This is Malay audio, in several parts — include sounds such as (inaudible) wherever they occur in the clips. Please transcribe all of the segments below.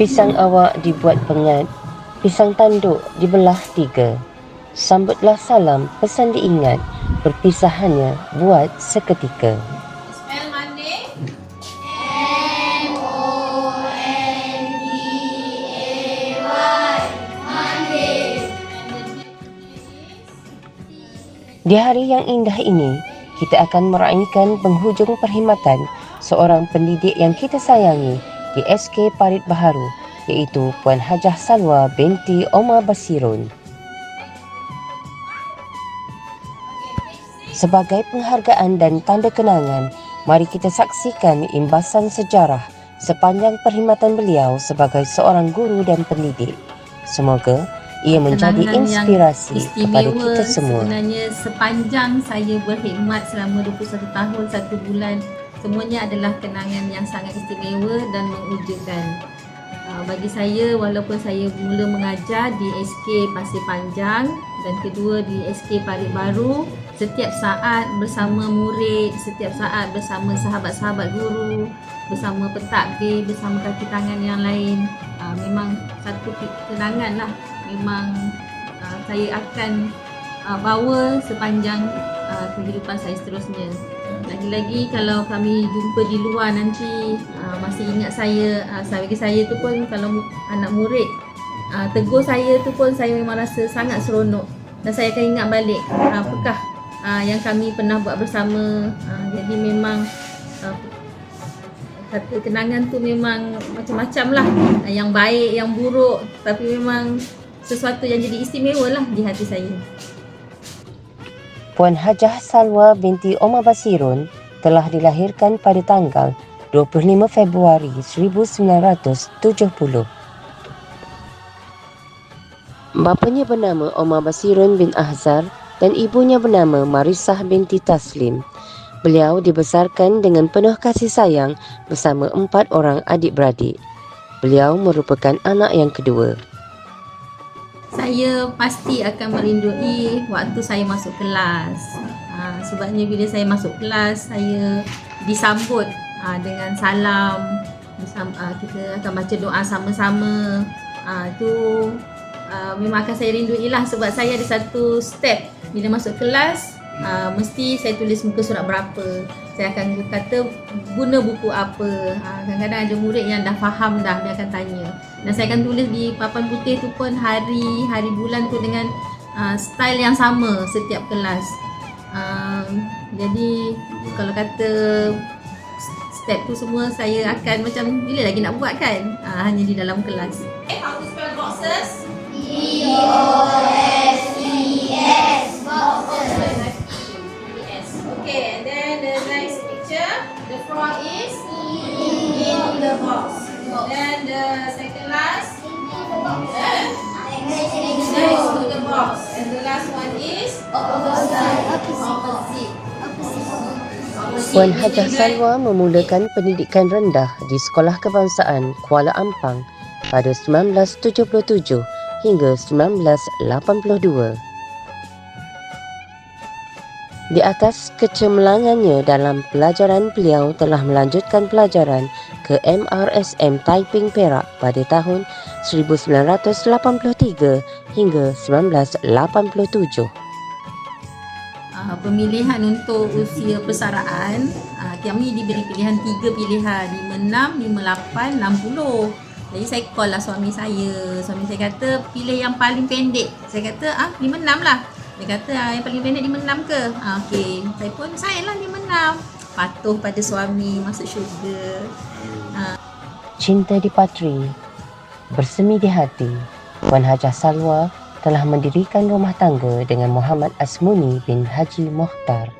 Pisang awak dibuat pengat, pisang tanduk dibelah tiga. Sambutlah salam, pesan diingat, perpisahannya buat seketika. Di hari yang indah ini, kita akan meraihkan penghujung perkhidmatan seorang pendidik yang kita sayangi di SK Parit Baharu iaitu Puan Hajah Salwa binti Omar Basirun. Sebagai penghargaan dan tanda kenangan, mari kita saksikan imbasan sejarah sepanjang perkhidmatan beliau sebagai seorang guru dan pendidik. Semoga ia menjadi Kenangan inspirasi kepada kita semua. sebenarnya sepanjang saya berkhidmat selama 21 tahun satu bulan semuanya adalah kenangan yang sangat istimewa dan mengujakan uh, bagi saya walaupun saya mula mengajar di SK Pasir Panjang dan kedua di SK Parit Baru setiap saat bersama murid setiap saat bersama sahabat-sahabat guru bersama pentadbir bersama kaki tangan yang lain uh, memang satu kenangan lah memang uh, saya akan bawa sepanjang kehidupan saya seterusnya. Lagi-lagi kalau kami jumpa di luar nanti uh, masih ingat saya uh, saya bagi saya tu pun kalau anak murid uh, tegur saya tu pun saya memang rasa sangat seronok dan saya akan ingat balik uh, apakah uh, yang kami pernah buat bersama uh, jadi memang uh, kata kenangan tu memang macam-macam lah uh, yang baik yang buruk tapi memang sesuatu yang jadi istimewa lah di hati saya. Puan Hajah Salwa binti Omar Basirun telah dilahirkan pada tanggal 25 Februari 1970. Bapanya bernama Omar Basirun bin Ahzar dan ibunya bernama Marisah binti Taslim. Beliau dibesarkan dengan penuh kasih sayang bersama empat orang adik-beradik. Beliau merupakan anak yang kedua. Saya pasti akan merindui waktu saya masuk kelas. Ha, sebabnya bila saya masuk kelas, saya disambut ha, dengan salam. Ha, kita akan baca doa sama-sama. Ha, tu ha, memang akan saya rindui lah sebab saya ada satu step bila masuk kelas uh, mesti saya tulis muka surat berapa saya akan kata guna buku apa. Uh, kadang-kadang ada murid yang dah faham dah dia akan tanya. Dan saya akan tulis di papan putih tu pun hari hari bulan tu dengan uh, style yang sama setiap kelas. Uh, jadi kalau kata step tu semua saya akan macam bila lagi nak buat kan? Uh, hanya di dalam kelas. Okay, how to spell boxes? Yes. Frog is in the box. Then the second last, next to the box. And the last one is opposite. Puan Hajah Salwa memulakan pendidikan rendah di Sekolah Kebangsaan Kuala Ampang pada 1977 hingga 1982. Di atas kecemerlangannya dalam pelajaran beliau telah melanjutkan pelajaran ke MRSM Taiping Perak pada tahun 1983 hingga 1987. uh, pemilihan untuk usia persaraan uh, kami diberi pilihan tiga pilihan 56, 58, 60 jadi saya call lah suami saya. Suami saya kata pilih yang paling pendek. Saya kata ah 56 lah dia kata ah, yang paling pendek 56 ke? Ah, okey. Saya pun sign lah 56 patuh pada suami masuk syurga. Cinta dipatri, bersemi di hati, Puan Hajah Salwa telah mendirikan rumah tangga dengan Muhammad Asmuni bin Haji Mohtar.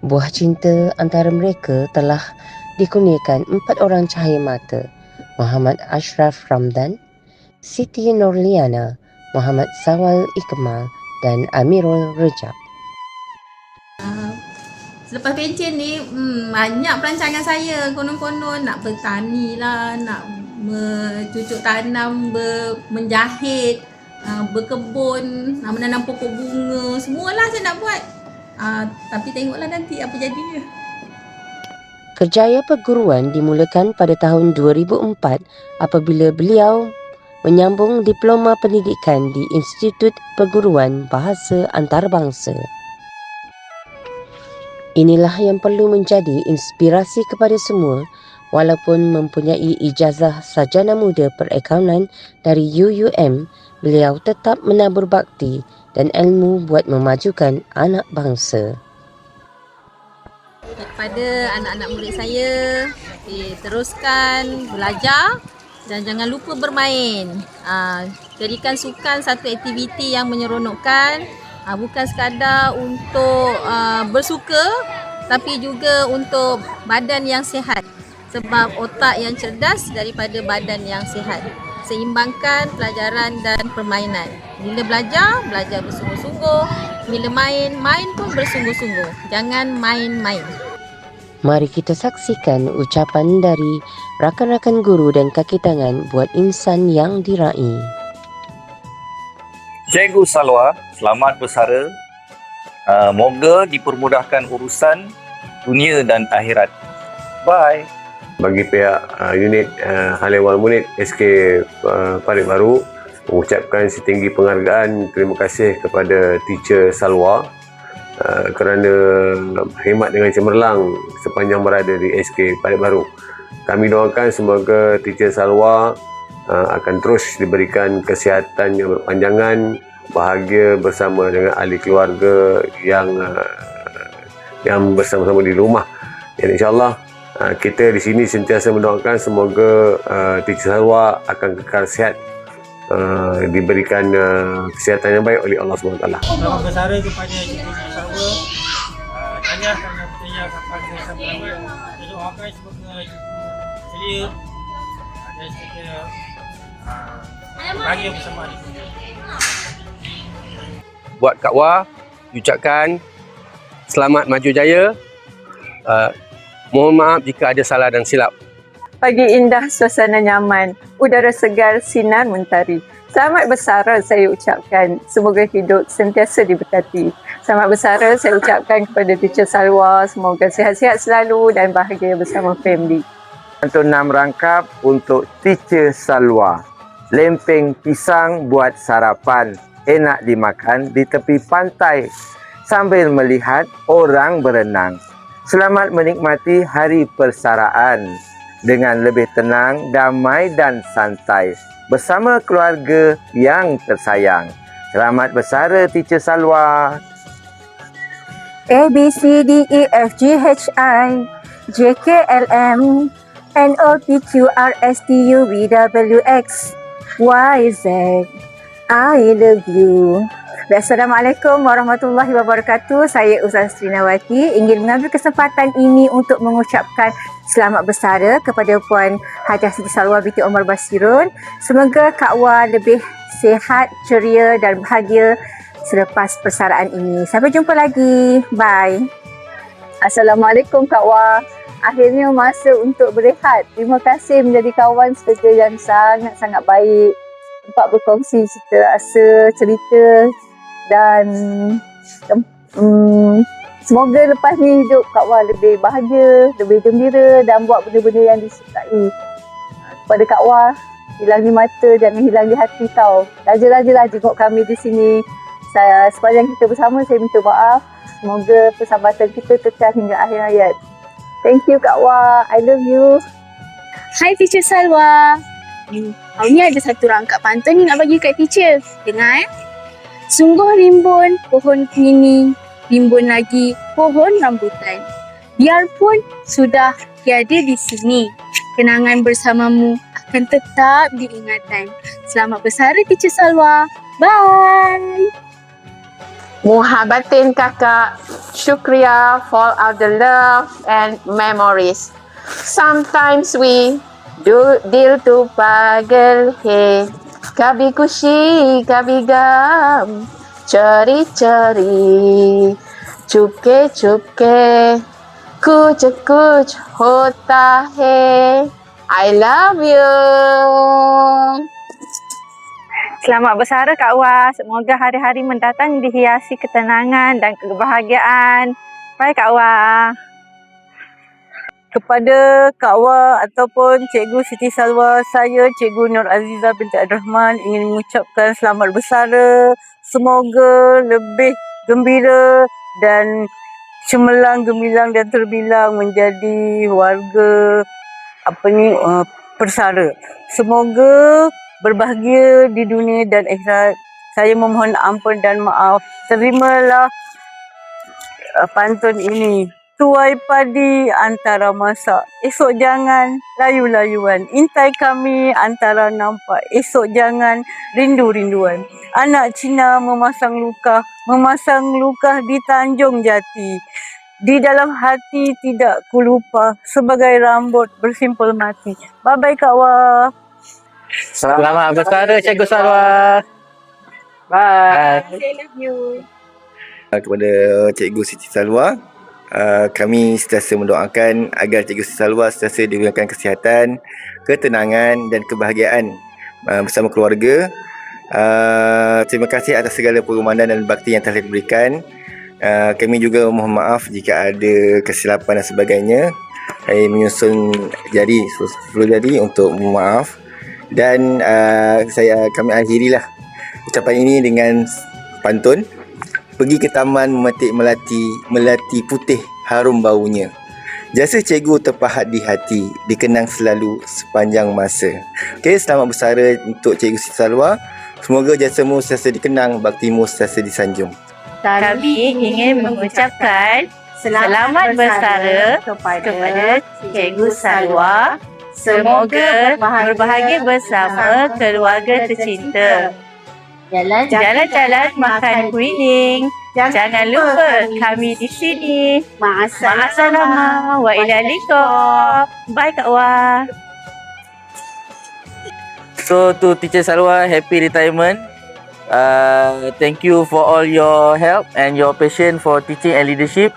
Buah cinta antara mereka telah dikurniakan empat orang cahaya mata, Muhammad Ashraf Ramdan, Siti Nurliana, Muhammad Sawal Ikmal dan Amirul Rejab. Selepas pencen ni hmm, banyak perancangan saya konon-konon nak bertani lah, nak mencucuk tanam, ber, menjahit, uh, berkebun, nak menanam pokok bunga, semualah saya nak buat. Uh, tapi tengoklah nanti apa jadinya. Kerjaya perguruan dimulakan pada tahun 2004 apabila beliau menyambung diploma pendidikan di Institut Perguruan Bahasa Antarabangsa. Inilah yang perlu menjadi inspirasi kepada semua walaupun mempunyai ijazah sarjana muda perakaunan dari UUM, beliau tetap menabur bakti dan ilmu buat memajukan anak bangsa. kepada anak-anak murid saya teruskan belajar dan jangan lupa bermain. Uh, jadikan sukan satu aktiviti yang menyeronokkan. Uh, bukan sekadar untuk uh, bersuka tapi juga untuk badan yang sihat. Sebab otak yang cerdas daripada badan yang sihat. Seimbangkan pelajaran dan permainan. Bila belajar belajar bersungguh-sungguh. Bila main main pun bersungguh-sungguh. Jangan main-main Mari kita saksikan ucapan dari rakan-rakan guru dan kaki tangan buat insan yang diraih. Cikgu Salwa, selamat bersara. Uh, moga dipermudahkan urusan dunia dan akhirat. Bye. bagi pihak uh, unit uh, Halim Wal Munit SK uh, Parit Baru mengucapkan setinggi penghargaan terima kasih kepada teacher Salwa uh, kerana berkhidmat dengan cemerlang sepanjang berada di SK Parit Baru. Kami doakan semoga teacher Salwa uh, akan terus diberikan kesihatan yang berpanjangan, bahagia bersama dengan ahli keluarga yang uh, yang bersama-sama di rumah. Dan insyaAllah uh, kita di sini sentiasa mendoakan semoga uh, teacher Salwa akan kekal sihat uh, diberikan uh, kesihatan yang baik oleh Allah SWT. Selamat bersara kepada Cikgu Sawa. Uh, Tahniah kerana berjaya sampai ke sampai lama. Saya doakan semoga Cikgu ceria uh, dan kita uh, bahagia bersama buat Kak Wah ucapkan selamat maju jaya. Uh, mohon maaf jika ada salah dan silap. Pagi indah, suasana nyaman, udara segar, sinar mentari. Selamat bersara saya ucapkan. Semoga hidup sentiasa diberkati. Selamat bersara saya ucapkan kepada teacher Salwa. Semoga sihat-sihat selalu dan bahagia bersama family. Santunan merangkap untuk teacher Salwa. Lempeng pisang buat sarapan. Enak dimakan di tepi pantai sambil melihat orang berenang. Selamat menikmati hari persaraan dengan lebih tenang, damai dan santai bersama keluarga yang tersayang. Selamat bersara teacher Salwa. A, B, C, D, E, F, G, H, I, J, K, L, M, N, O, P, Q, R, S, T, U, V, W, X, Y, Z. I love you. Assalamualaikum warahmatullahi wabarakatuh. Saya Ustaz Trinawati ingin mengambil kesempatan ini untuk mengucapkan selamat bersara kepada Puan Hajah Siti Salwa binti Omar Basirun. Semoga Kak Wah lebih sihat, ceria dan bahagia selepas persaraan ini. Sampai jumpa lagi. Bye. Assalamualaikum Kak Wah. Akhirnya masa untuk berehat. Terima kasih menjadi kawan sekerja yang sangat-sangat baik. Tempat berkongsi cerita rasa, cerita dan um, semoga lepas ni hidup Kak Wah lebih bahagia, lebih gembira dan buat benda-benda yang disukai. Kepada Kak Wah, hilang di mata, jangan hilang di hati tau. Raja-rajalah jenguk kami di sini. Saya, sepanjang kita bersama, saya minta maaf. Semoga persahabatan kita kekal hingga akhir hayat. Thank you Kak Wah. I love you. Hai Teacher Salwa. Hmm, hari ni ada satu rangkap pantun ni nak bagi kat teacher. Dengar eh. Sungguh rimbun pohon kini, rimbun lagi pohon rambutan. Biarpun sudah tiada di sini, kenangan bersamamu akan tetap diingatan. Selamat bersara Teacher Salwa. Bye. Muhabbatin kakak, Shukriya for all the love and memories. Sometimes we do deal to pagal hai. Kabhi खुशी kabhi gam, चोरी चोरी चुपके चुपके कुछ कुछ होता है I love you. Selamat bersara Kak Wah. Semoga hari-hari mendatang dihiasi ketenangan dan kebahagiaan. Bye Kak Wah. kepada Kak Wah ataupun Cikgu Siti Salwa, saya Cikgu Nur Aziza binti Abdul Rahman ingin mengucapkan selamat bersara. Semoga lebih gembira dan cemerlang, gemilang dan terbilang menjadi warga apa ni uh, persara. Semoga berbahagia di dunia dan akhirat. Saya memohon ampun dan maaf. Terimalah uh, pantun ini. Tuai padi antara masak. Esok jangan layu-layuan. Intai kami antara nampak. Esok jangan rindu-rinduan. Anak Cina memasang luka. Memasang luka di Tanjung Jati. Di dalam hati tidak ku lupa. Sebagai rambut bersimpul mati. Bye-bye Kak Wah. Selamat bersara Cikgu Salwa. Bye. I love you. kepada Cikgu Siti Salwa. Uh, kami sentiasa mendoakan agar Cikgu Salwa sentiasa diberikan kesihatan, ketenangan dan kebahagiaan uh, bersama keluarga. Uh, terima kasih atas segala permohonan dan bakti yang telah diberikan. Uh, kami juga mohon maaf jika ada kesilapan dan sebagainya. Saya menyusun jari, 10 jari untuk mohon maaf. Dan uh, saya kami akhirilah ucapan ini dengan pantun pergi ke taman memetik melati melati putih harum baunya. Jasa cikgu terpahat di hati dikenang selalu sepanjang masa. Okey selamat bersara untuk cikgu Siti Salwa. Semoga jasamu sentiasa dikenang baktimu sentiasa disanjung. Kami ingin mengucapkan selamat bersara kepada Cikgu Salwa. Semoga berbahagia bersama keluarga tercinta. Jalan-jalan makan kuning. Jangan lupa kami di sini. Ma'asalamah wa ilalikum. Bye Kak Wah. So to Teacher Salwa, happy retirement. Uh, thank you for all your help and your passion for teaching and leadership.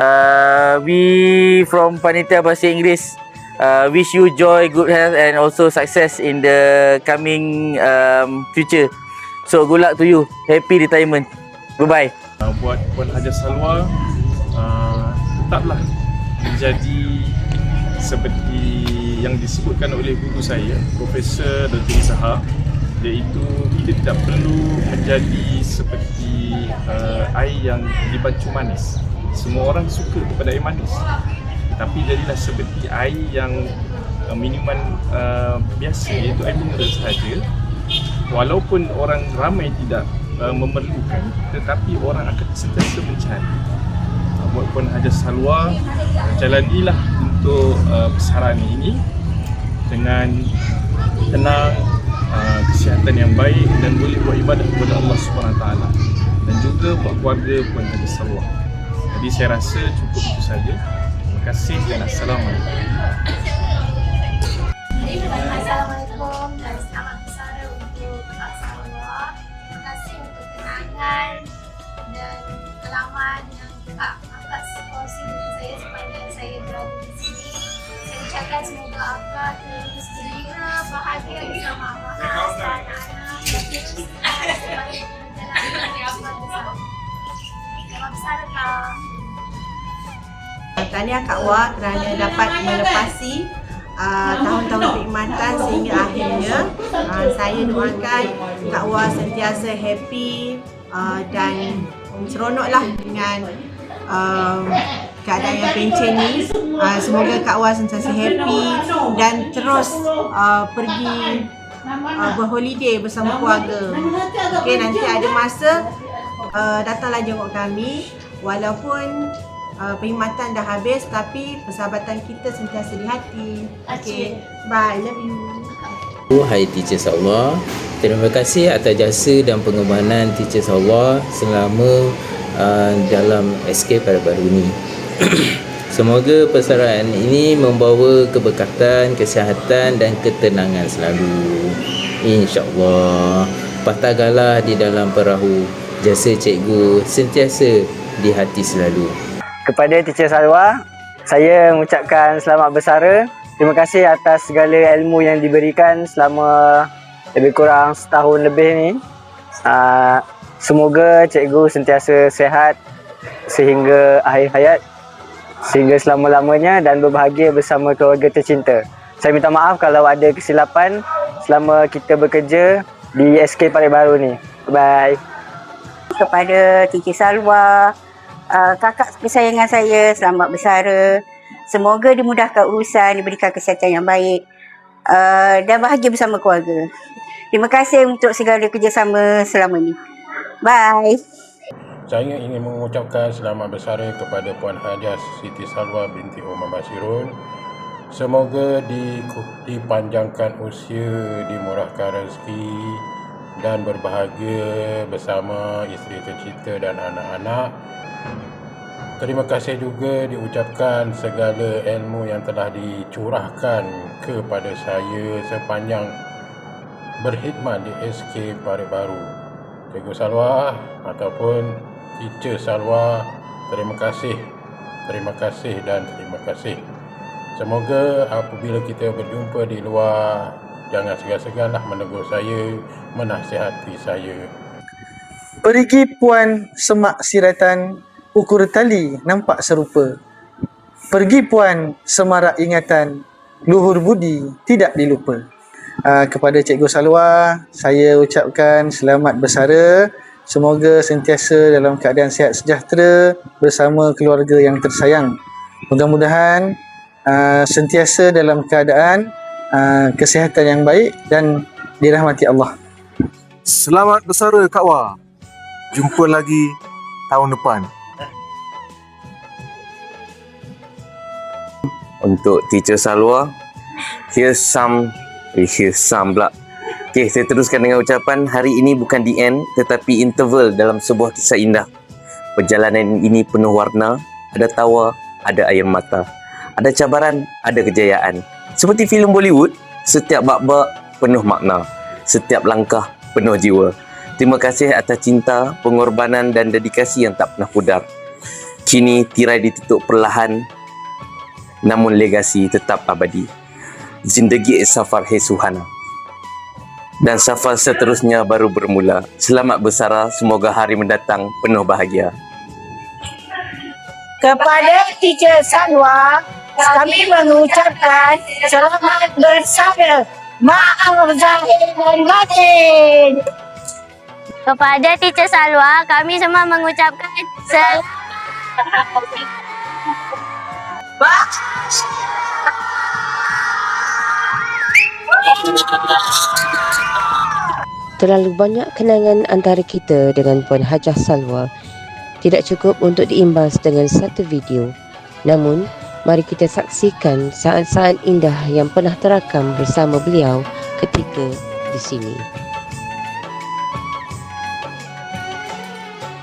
Uh, we from Panitia Bahasa Inggeris uh, wish you joy, good health and also success in the coming um, future. So good luck to you. Happy retirement. Bye-bye. uh, buat Puan Hajar Salwa uh, tetaplah menjadi seperti yang disebutkan oleh guru saya Profesor Dr. Isaha iaitu kita tidak perlu menjadi seperti uh, air yang dibancu manis semua orang suka kepada air manis tapi jadilah seperti air yang uh, minuman uh, biasa iaitu air mineral sahaja walaupun orang ramai tidak uh, memerlukan tetapi orang akan sentiasa mencari. Uh, buat Puan Hajar Salwa uh, jalanilah untuk uh, persaraan ini dengan tenang uh, kesihatan yang baik dan boleh buat ibadah kepada Allah Taala. Dan juga buat keluarga Puan Hajar Salwa. Jadi saya rasa cukup itu saja. Terima kasih dan Assalamualaikum dan alamat yang Kak angkat kongsi dengan saya sepanjang saya berada di sini. Saya ucapkan semoga Akak terus gembira, bahagia bersama Abang dan anak-anak terus perjalanan Kak. Tahniah Kak Wah kerana dapat melepasi uh, tahun-tahun perkhidmatan sehingga akhirnya uh, saya doakan Kak Wah sentiasa happy uh, dan seronoklah dengan uh, keadaan yang pencen ni. Uh, semoga Kak Wah sentiasa happy dan terus uh, pergi uh, berholiday bersama keluarga. Okey nanti ada masa uh, datanglah jenguk kami walaupun uh, perkhidmatan dah habis tapi persahabatan kita sentiasa di hati. Okey. Bye. Love you. Hai Teacher Salwa Terima kasih atas jasa dan pengorbanan Teacher Salwa selama uh, dalam SK pada baru ini. (clears throat) Semoga persaraan ini membawa keberkatan, kesihatan dan ketenangan selalu. InsyaAllah. Patah galah di dalam perahu. Jasa cikgu sentiasa di hati selalu. Kepada Teacher Salwa, saya mengucapkan selamat bersara. Terima kasih atas segala ilmu yang diberikan selama lebih kurang setahun lebih ni. Uh, semoga cikgu sentiasa sihat sehingga akhir hayat. sehingga selama-lamanya dan berbahagia bersama keluarga tercinta. Saya minta maaf kalau ada kesilapan selama kita bekerja di SK Parit Baru ni. Bye. kepada Cici Salwa, uh, kakak kesayangan saya, selamat bersara. Semoga dimudahkan urusan, diberikan kesihatan yang baik uh, dan bahagia bersama keluarga. Terima kasih untuk segala kerjasama selama ini. Bye. Saya ingin mengucapkan selamat bersara kepada Puan Hajah Siti Salwa binti Umar Basirun. Semoga di, dipanjangkan usia, dimurahkan rezeki dan berbahagia bersama isteri tercinta dan anak-anak. Terima kasih juga diucapkan segala ilmu yang telah dicurahkan kepada saya sepanjang berkhidmat di SK Parit Baru. Cikgu Salwa ataupun Teacher Salwa, terima kasih. Terima kasih dan terima kasih. Semoga apabila kita berjumpa di luar, jangan segan-seganlah menegur saya, menasihati saya. Perigi Puan Semak Siratan Ukur tali nampak serupa. Pergi Puan Semarak Ingatan Luhur Budi tidak dilupa. Uh, kepada Cikgu Salwa, saya ucapkan selamat bersara. Semoga sentiasa dalam keadaan sihat sejahtera bersama keluarga yang tersayang. Mudah-mudahan uh, sentiasa dalam keadaan uh, kesihatan yang baik dan dirahmati Allah. Selamat bersara Kak Wah. Jumpa lagi tahun depan. Untuk Teacher Salwa, here's some, some pula. Okay, saya teruskan dengan ucapan hari ini bukan the end tetapi interval dalam sebuah kisah indah. Perjalanan ini penuh warna, ada tawa, ada air mata. Ada cabaran, ada kejayaan. Seperti filem Bollywood, setiap bab-bab penuh makna. Setiap langkah penuh jiwa. Terima kasih atas cinta, pengorbanan dan dedikasi yang tak pernah pudar. Kini tirai ditutup perlahan namun legasi tetap abadi. Zindagi is safar hai suhana. Dan safar seterusnya baru bermula. Selamat bersara, semoga hari mendatang penuh bahagia. Kepada Teacher Salwa, kami mengucapkan selamat bersara. Maaf zahir dan batin. Kepada Teacher Salwa, kami semua mengucapkan selamat. Terlalu banyak kenangan antara kita dengan Puan Hajah Salwa tidak cukup untuk diimbas dengan satu video. Namun, mari kita saksikan saat-saat indah yang pernah terakam bersama beliau ketika di sini.